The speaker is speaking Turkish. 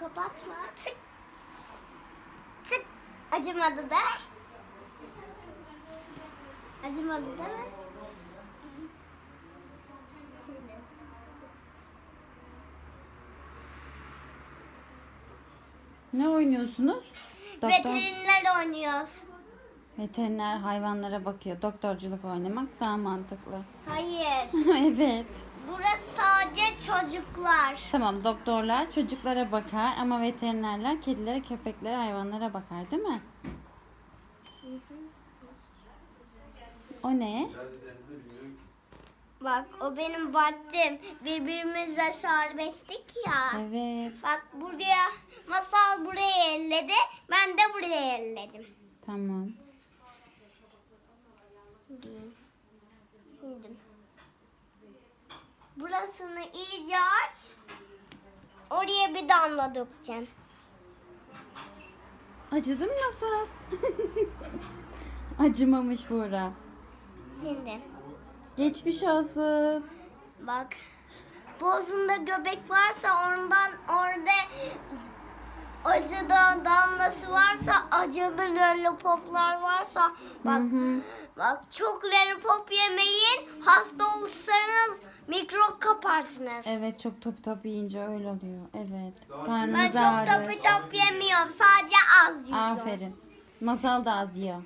Kapatma. Tık. Tık. Acımadı mi? Acımadı değil mi? Şimdi. Ne oynuyorsunuz? Doktor, Veteriner oynuyoruz. veteriner hayvanlara bakıyor. Doktorculuk oynamak daha mantıklı. Hayır. evet. Burası çocuklar. Tamam doktorlar çocuklara bakar ama veterinerler kedilere, köpeklere, hayvanlara bakar değil mi? O ne? Bak o benim battım. Birbirimizle serbesttik ya. Evet. Bak buraya masal buraya elledi. Ben de buraya elledim. Tamam. Şimdi. Burasını iyice aç. Oraya bir damla dökeceksin. Acıdı mı Masal? Acımamış Buğra. Şimdi Geçmiş olsun. bak. Boğazında göbek varsa ondan orada acıdan damlası varsa acılı lollipoplar varsa bak Hı hı. bak çok lollipop yemeyin hasta olursanız mikrop kaparsınız. Evet çok top top yiyince öyle oluyor. Evet. Ben Karnınız çok ağrır. topu top yemiyorum sadece az yiyorum. Aferin. Masal da az yiyor.